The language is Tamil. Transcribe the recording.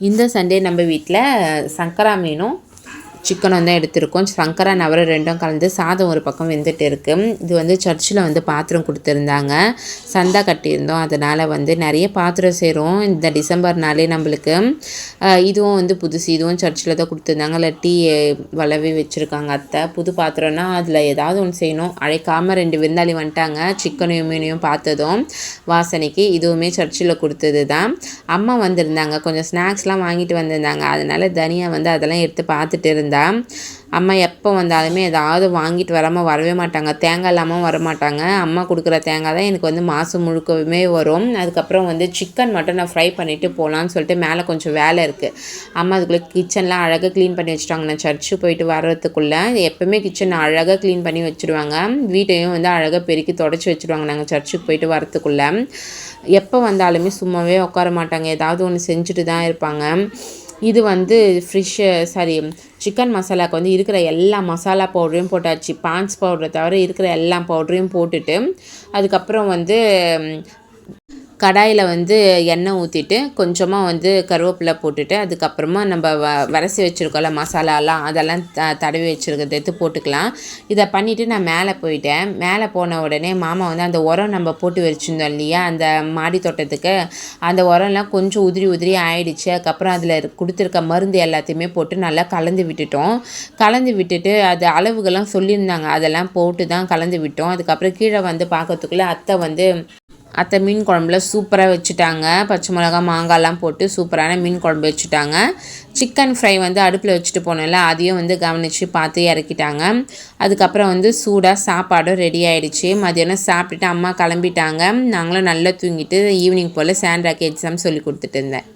இந்த சண்டே நம்ம வீட்டில் சங்கரா மீனும் சிக்கனும் தான் எடுத்திருக்கோம். சங்கரா நவரை ரெண்டும் கலந்து சாதம் ஒரு பக்கம் வெந்துட்டு இருக்குது இது வந்து சர்ச்சில் வந்து பாத்திரம் கொடுத்துருந்தாங்க. சந்தா கட்டியிருந்தோம். அதனால் வந்து நிறைய பாத்திரம் சேரும் இந்த டிசம்பர்னாலே நம்மளுக்கு. இதுவும் வந்து புதுசு. இதுவும் சர்ச்சில் தான் கொடுத்துருந்தாங்க. இல்லை டீ வளவி வச்சுருக்காங்க அத்தை. புது பாத்திரம்னா அதில் ஏதாவது ஒன்று செய்யணும். அழைக்காமல் ரெண்டு விருந்தாளி வந்துட்டாங்க. சிக்கனையும் மீனையும் பார்த்ததும் வாசனைக்கு இதுவுமே சர்ச்சில் கொடுத்தது தான். அம்மா வந்திருந்தாங்க. கொஞ்சம் ஸ்நாக்ஸ்லாம் வாங்கிட்டு வந்திருந்தாங்க. அதனால் தனியாக வந்து அதெல்லாம் எடுத்து பார்த்துட்டு இருந்தா அம்மா எப்போ வந்தாலுமே ஏதாவது வாங்கிட்டு வராமல் வரவே மாட்டாங்க. தேங்காய் இல்லாமல் வர மாட்டாங்க அம்மா கொடுக்குற தேங்காய் தான் எனக்கு வந்து மாதம் முழுக்கவுமே வரும். அதுக்கப்புறம் வந்து சிக்கன் மட்டும் நான் ஃப்ரை பண்ணிவிட்டு போகலான்னு சொல்லிட்டு மேலே கொஞ்சம் வேலை இருக்குது அம்மா அதுக்குள்ளே கிச்சன்லாம் அழகாக க்ளீன் பண்ணி வச்சுட்டாங்க. நான் சர்ச்சு போயிட்டு வர்றதுக்குள்ளே எப்போவுமே கிச்சன் அழகாக க்ளீன் பண்ணி வச்சுருவாங்க. வீட்டையும் வந்து அழகாக பெருக்கி தொடச்சி வச்சுருவாங்க நாங்கள் சர்ச்சுக்கு போயிட்டு வரத்துக்குள்ளே எப்போ வந்தாலுமே சும்மாவே உட்கார மாட்டாங்க. ஏதாவது ஒன்று செஞ்சுட்டு தான் இருப்பாங்க. இது வந்து ஃப்ரிஷ்ஷு சாரி சிக்கன் மசாலாவுக்கு வந்து இருக்கிற எல்லா மசாலா பவுடரையும் போட்டாச்சு. பான்ஸ் பவுடரை தவிர இருக்கிற எல்லா பவுடரையும் போட்டுட்டு அதுக்கப்புறம் வந்து கடாயில் வந்து எண்ணெய் ஊற்றிட்டு கொஞ்சமாக வந்து கருவேப்பிலை போட்டுட்டு அதுக்கப்புறமா நம்ம வ வரைச்சி வச்சுருக்கோம்ல மசாலாலாம் அதெல்லாம் த தடவி வச்சுருக்கிறது எடுத்து போட்டுக்கலாம். இதை பண்ணிவிட்டு நான் மேலே போயிட்டேன். மேலே போன உடனே மாமா வந்து அந்த உரம் நம்ம போட்டு வச்சுருந்தோம் இல்லையா அந்த மாடி தோட்டத்துக்கு அந்த உரம்லாம் கொஞ்சம் உதிரி உதிரி ஆயிடுச்சு. அதுக்கப்புறம் அதில் கொடுத்துருக்க மருந்து எல்லாத்தையுமே போட்டு நல்லா கலந்து விட்டுட்டோம். கலந்து விட்டுட்டு அது அளவுகள்லாம் சொல்லியிருந்தாங்க. அதெல்லாம் போட்டு தான் கலந்து விட்டோம். அதுக்கப்புறம் கீழே வந்து பார்க்கறதுக்குள்ளே அத்தை வந்து அத்தை மீன் குழம்புல சூப்பராக வச்சுட்டாங்க. பச்சை மிளகா மாங்காய்லாம் போட்டு சூப்பரான மீன் குழம்பு வச்சுட்டாங்க. சிக்கன் ஃப்ரை வந்து அடுப்பில் வச்சுட்டு போனோம்ல அதையும் வந்து கவனித்து பார்த்து இறக்கிட்டாங்க. அதுக்கப்புறம் வந்து சூடாக சாப்பாடும் ரெடி ஆகிடுச்சு மதியானம் சாப்பிட்டுட்டு அம்மா கிளம்பிட்டாங்க. நாங்களும் நல்லா தூங்கிட்டு ஈவினிங் போல் சாண்ட்ராக்கு எக்ஸாம் சொல்லி கொடுத்துட்டு இருந்தேன்.